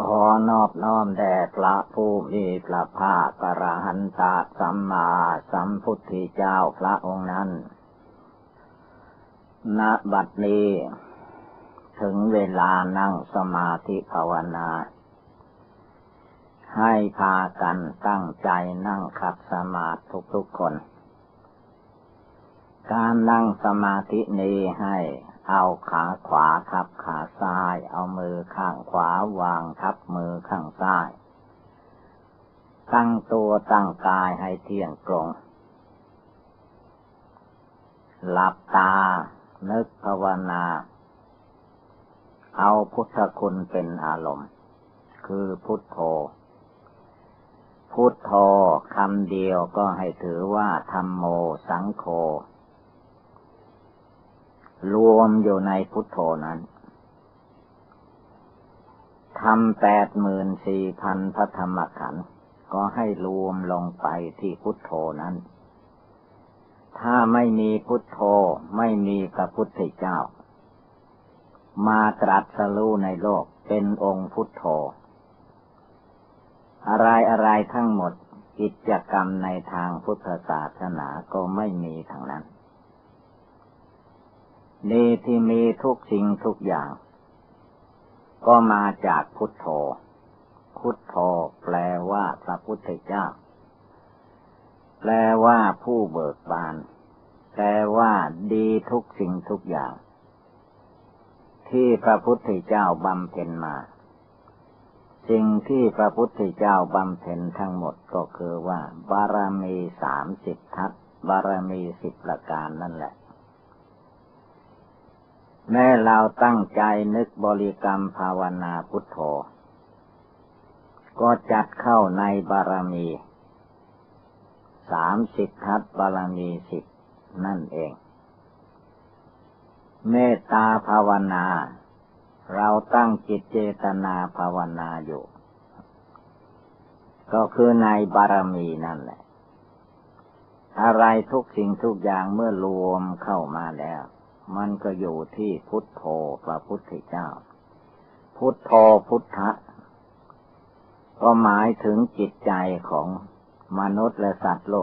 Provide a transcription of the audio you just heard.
ขอนอบน้อมแด่พระผู้มีพระภาคกระหันตะสัมมาสัมพุทธเจ้าพระองค์นั้น ณ บัดนี้ ถึงเวลานั่งสมาธิภาวนา ให้พากันตั้งใจนั่งขัดสมาธิทุกๆคน การนั่งสมาธินี้ให้ เอาขาขวาทับขาซ้าย เอามือข้างขวาวางทับมือข้างซ้าย ตั้งตัวตั้งกายให้เที่ยงตรง หลับตา นึกภาวนา เอาพุทธคุณเป็นอารมณ์ คือพุทโธ พุทโธคำเดียวก็ให้ถือว่าธรรมโมสังโฆ รวมอยู่ในพุทโธนั้นทำแปดหมื่นสี่พันพระธรรมขันธ์ก็ให้รวมลงไปที่พุทโธนั้น ถ้าไม่มีพุทโธไม่มีพระพุทธเจ้า มาตรัสรู้ในโลกเป็นองค์พุทโธ อะไรอะไรทั้งหมดกิจกรรมในทางพุทธศาสนาก็ไม่มีทั้งนั้น ดีที่มีทุกสิ่งทุกอย่าง ก็มาจากพุทโธ พุทโธแปลว่าพระพุทธเจ้า แปลว่าผู้เบิกบาน แปลว่าดีทุกสิ่งทุกอย่าง ที่พระพุทธเจ้าบำเพ็ญมา สิ่งที่พระพุทธเจ้าบำเพ็ญทั้งหมดก็คือว่า บารมีสามสิบทัศบารมีสิบประการนั่นแหละ แม้เราตั้งใจนึกบริกรรมภาวนาพุทโธ ก็จัดเข้าในบารมีสามสิบทัศบารมีสิบนั่นเอง เมตตาภาวนา เราตั้งจิตเจตนาภาวนาอยู่ ก็คือในบารมีนั่นแหละ อะไรทุกสิ่งทุกอย่างเมื่อรวมเข้ามาแล้ว มันก็อยู่ที่พุทโธพระพุทธเจ้า พุทโธพุทธะ ก็หมายถึงจิตใจของมนุษย์และสัตว์โลก